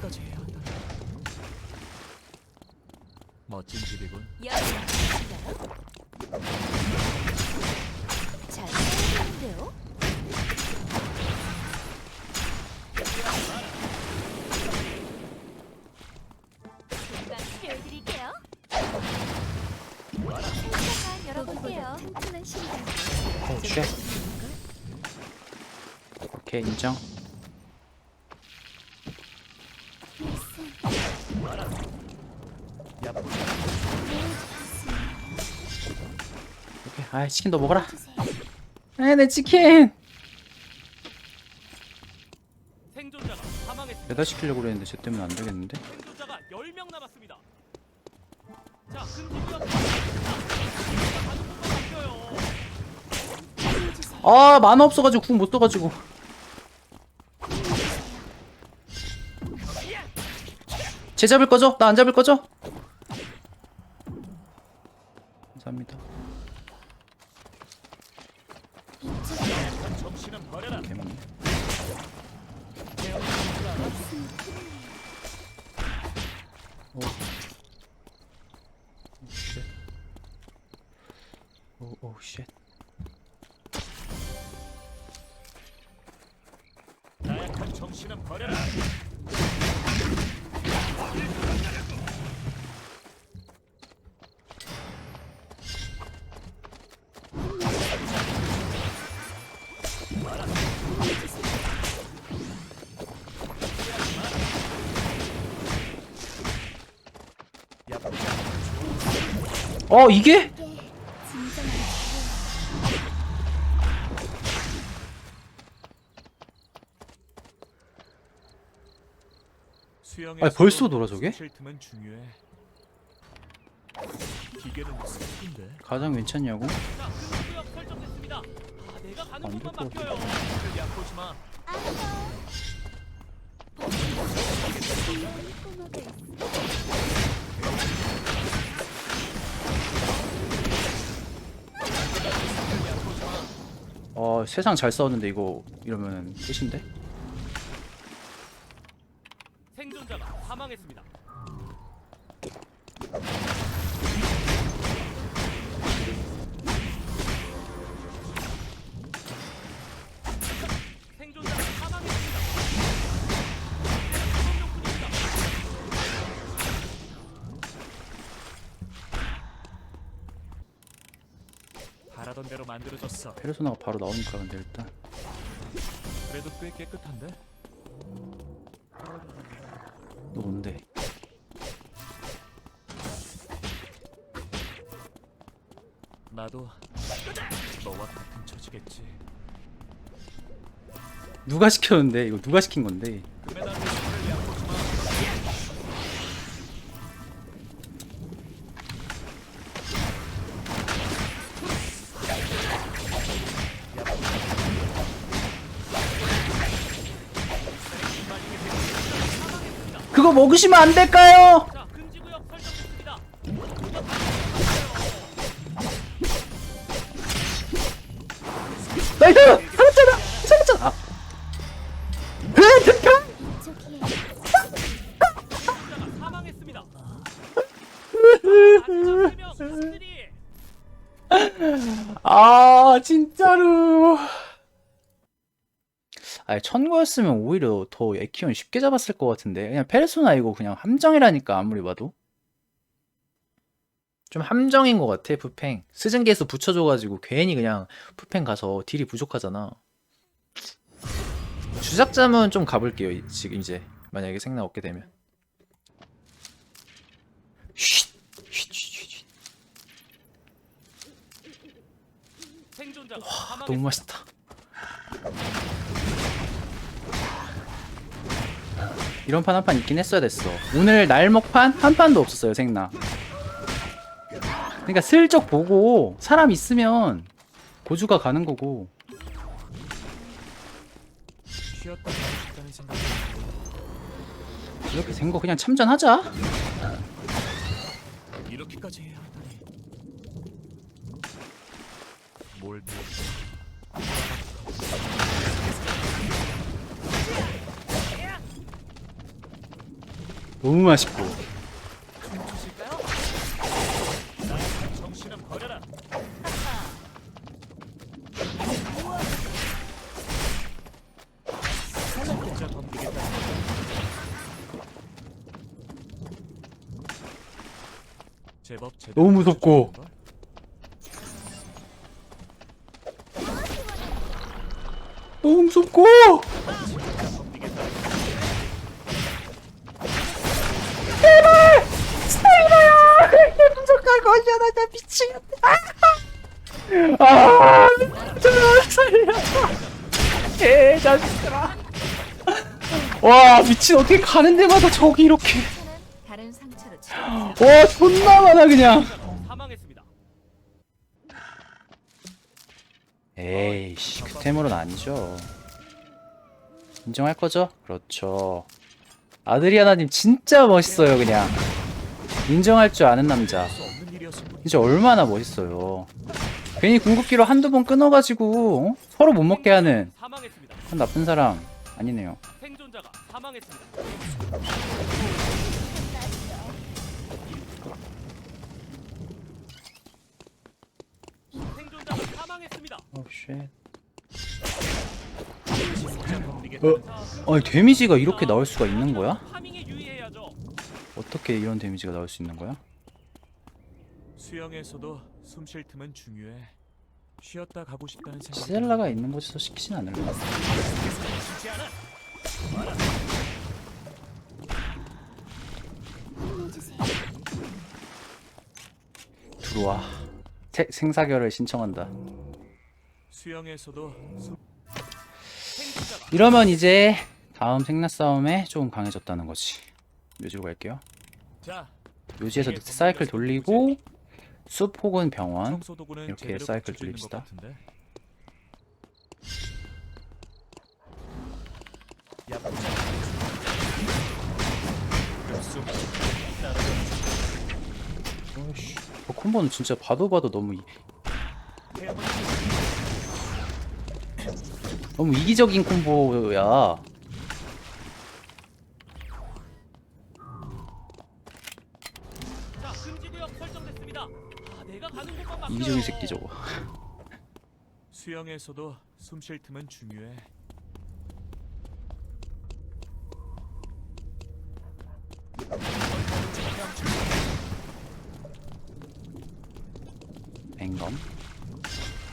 이렇게까지 해야 한다니. 멋진 집이군. 여기인가요? 잘 보이는데요? 금방 채워드릴게요. 살짝만 열어볼게요. 튼튼한 심장. 오 쉣. 오케이 인정. 오케이 아 치킨 너 먹어라. 에내 치킨. 생존자가 사망했습니다. 배달 시키려고 그랬는데 쟤 때문에 안 되겠는데? 생존자가 10명 남았습니다. 자, 금지구역. 아 만화 없어가지고 궁못 써가지고. 쟤 잡을 거죠? 나 안 잡을 거죠? 감사합니다. 정신은 버려라. 개먹 어, 이게? 아니, 벌써 놀아, 저게? 가장 괜찮냐고? 아, 어, 세상 잘 싸웠는데 이거 이러면 끝인데? 생존자가 사망했습니다. 바라던 대로 만들어졌어. 페르소나가 바로 나오니까 근데 일단 그래도 꽤 깨끗한데? 너 뭔데? 나도 너와 같은 처지겠지. 누가 시켰는데? 이거 누가 시킨 건데? 먹으시면 안 될까요? 나이스! 살았잖아! 살았잖아! 승리. 아 진짜로 아니 천거였으면 오히려 더 에키온 쉽게 잡았을 것 같은데. 그냥 페르소나 이거 그냥 함정이라니까 아무리 봐도. 좀 함정인 것 같아 푸팽 스승계에서 붙여줘가지고 괜히 그냥 푸팽 가서 딜이 부족하잖아. 주작자면 좀 가볼게요 이- 지금 이제. 만약에 생나 얻게 되면. 쉿, 쉿, 쉿, 쉿, 쉿. 생존자가 너무. 맛있다. 이런 판 한 판 있긴 했어야 됐어. 오늘 날먹판 한 판도 없었어요, 생나. 그러니까 슬쩍 보고 사람 있으면 고주가 가는 거고. 이렇게 된 거 그냥 참전하자. 이렇게까지 해야 하다니. 뭘? 너무 맛있고. 너무 무섭고. 거야 나 미치겠다. 아, 진짜 살려. 개 자식들아. 와 미친 어떻게 가는 데마다 저기 이렇게. 와 존나 많아 그냥. 사망했습니다. 에이씨 그 템으로는 아니죠. 인정할 거죠? 그렇죠. 아드리아나님 진짜 멋있어요 그냥. 인정할 줄 아는 남자. 진짜 얼마나 멋있어요. 괜히 궁극기로 한두 번 끊어가지고 어? 서로 못 먹게 하는. 그런 나쁜 사람 아니네요. 오 쉣. 진짜 덤비겠다. 어? 아니 데미지가 이렇게 나올 수가 있는 거야? 어떻게 이런 데미지가 나올 수 있는 거야? 수영에서도 숨 쉴 틈은 중요해. 쉬었다 가고 싶다는 생각이 시델라가 있는 곳에서 시키진 않을래. 쉽지 않아. 들어와. 태, 생사결을 신청한다. 수영에서도 숨... 이러면 이제 다음 생나 싸움에 조금 강해졌다는 거지. 묘지로 갈게요. 자 묘지에서 늑대 사이클 돌리고 숲 혹은 병원 이렇게 사이클 돌립시다. 어이씨, 저 콤보는 진짜 봐도 봐도 너무 이, 너무 이기적인 콤보야. 설정됐습니다. 아, 새끼 저거. 수영에서도 숨 쉴 틈은 중요해. 뱅검.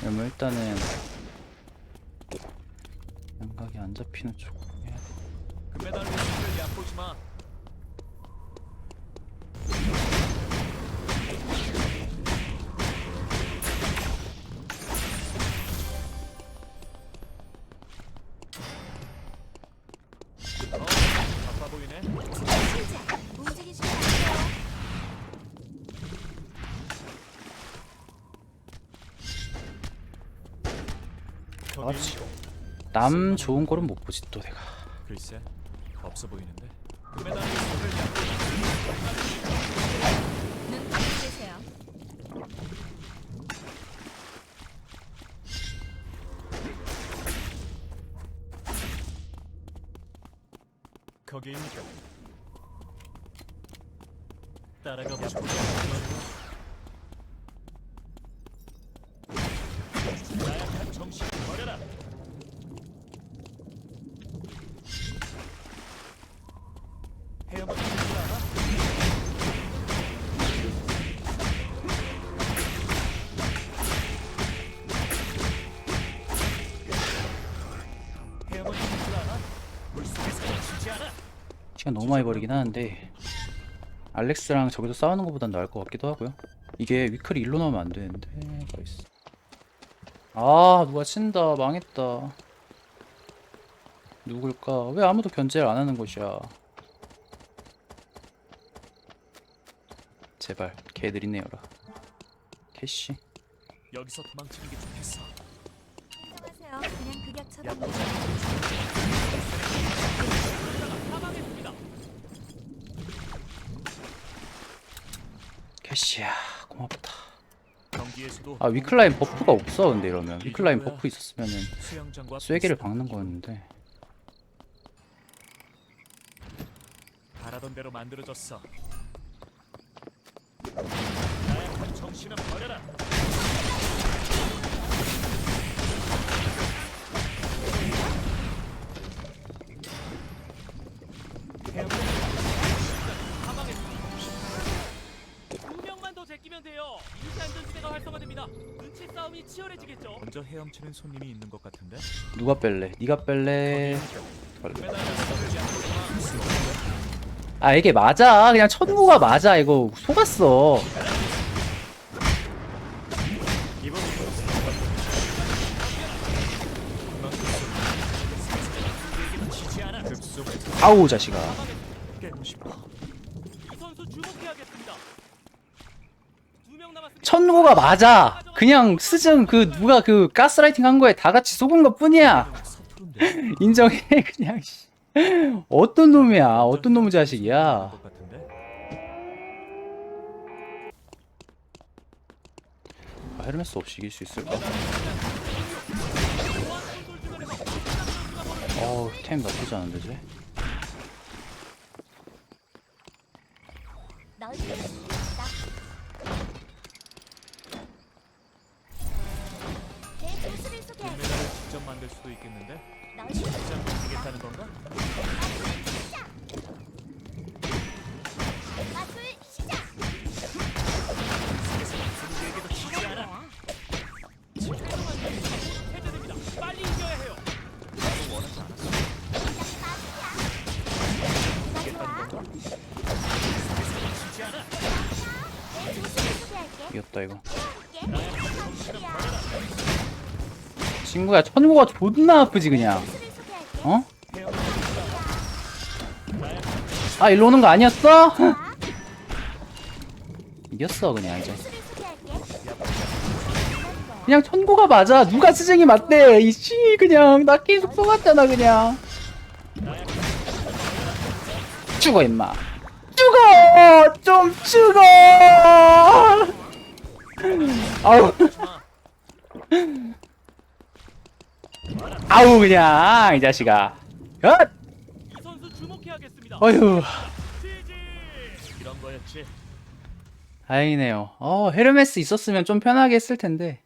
그러면 일단은 양각이 안 잡히는 쪽으로 해야 돼. 금메달 위를 얕보지 마. 그렇지. 남 좋은 거는 못 보지 또 내가. 글쎄 없어 보이는데. 거기입니까? 따라가. 나 시간 너무 많이 버리긴 하는데 알렉스랑 저기서 싸우는 것보단 나을 것 같기도 하고요. 이게 위클이 일로 나오면 안 되는데 나이스. 아 누가 친다 망했다. 누굴까? 왜 아무도 견제를 안 하는 것이야? 제발 개들이 내어라. 캐시. 여기서 도망치는 게 좋겠어. 그냥 처방입니다. 사망했습니다. 캐시야 고맙다. 경기에서도 아 위클라인 버프가 없어 근데 이러면 위클라인 버프 있었으면은 쐐기를 박는 거였는데 바라던 대로 만들어졌어. 나약한 정신은 버려라. 눈치 싸움이 치열해지겠죠. 먼저 헤엄치는 손님이 있는 것 같은데 누가 뺄래? 네가 뺄래? 아 이게 맞아 그냥 천구가 맞아 이거 속았어 아우 자식아 깨고 싶어 이 선수 주목해야겠습니다. 두명 남았습니다. 천구가 맞아 그냥 스승 그 누가 그 가스라이팅 한 거에 다 같이 속은 것 뿐이야 인정해 그냥 씨. 어떤 놈이야 어떤 놈의 자식이야 아, 헤르메스 없이 이길 수 있을까? 어우 템 나쁘지 않은데 쟤 친구야 천구가 존나 아프지 그냥. 어? 아 일로 오는 거 아니었어? 이겼어 그냥 이제. 그냥 천고가 맞아 누가 스승이 맞대 이씨 그냥 나 계속 속았잖아 그냥 죽어 임마 죽어 좀 죽어 아우 아우 그냥 이 자식아 엇! 이 선수 주목해야겠습니다. 어휴 지지. 이런 거였지 다행이네요 어 헤르메스 있었으면 좀 편하게 했을 텐데